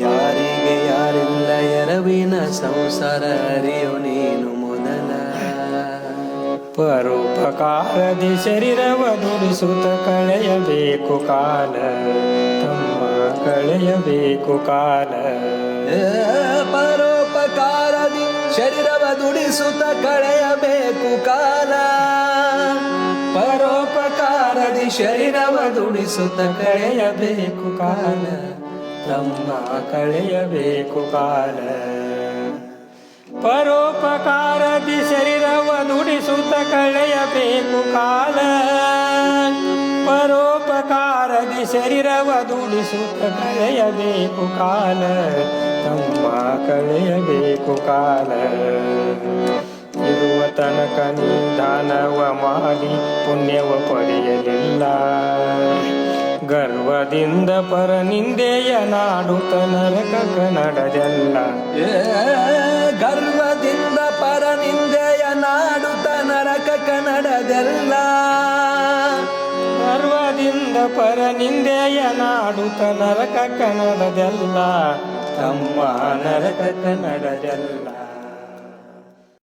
ಯಾರಿಗೆ ಯಾರಿಲ್ಲ ಎರವಿನ ಸಂಸಾರ ಅರಿಯು ನೀನು ಮೊದಲ. ಪರೋಪಕಾರದಿ ಶರೀರವ ದುಡಿಸುತ್ತ ಕಳೆಯಬೇಕು ಕಾಲ. ತಮ್ಮ ಕಳೆಯಬೇಕು ಕಾಲ. ಪರೋಪಕಾರದಿ ಶರೀರವ ದುಡಿಸುತ್ತ ಕಳೆಯಬೇಕು ಕಾಲ. ಪರೋಪಕಾರದಿ ಶರೀರವ ದುಡಿಸುತ್ತ ಕಳೆಯಬೇಕು ಕಾಲ, ತಮ್ಮ ಕಳೆಯಬೇಕು ಕಾಲ. ಪರೋಪಕಾರದಿ ಶರೀರವ ದುಡಿಸುತ್ತ ಕಳೆಯಬೇಕು ಕಾಲ, ಪರೋಪಕಾರದಿ ಶರೀರವ ದುಡಿಸುತ್ತ ಕಳೆಯಬೇಕು ಕಾಲ, ತಮ್ಮ ಕಳೆಯಬೇಕು ಕಾಲ. ಮಾಡಿ ಪುಣ್ಯವ ಪಡೆಯಲಿಲ್ಲ. ಗರ್ವದಿಂದ ಪರ ನಿಂದೆಯ ನರಕ ತನರಕ ಏ, ಗರ್ವದಿಂದ ಪರನಿಂದೆಯ ನಾಡುತ್ತ ನರಕ ಕನ್ನಡದೆಲ್ಲ. ಗರ್ವದಿಂದ ಪರನಿಂದೆಯ ನಾಡುತ್ತ ನರಕ ಕನ್ನಡದೆಲ್ಲ. ತಮ್ಮ ನರಕ ಕನ್ನಡದಲ್ಲ.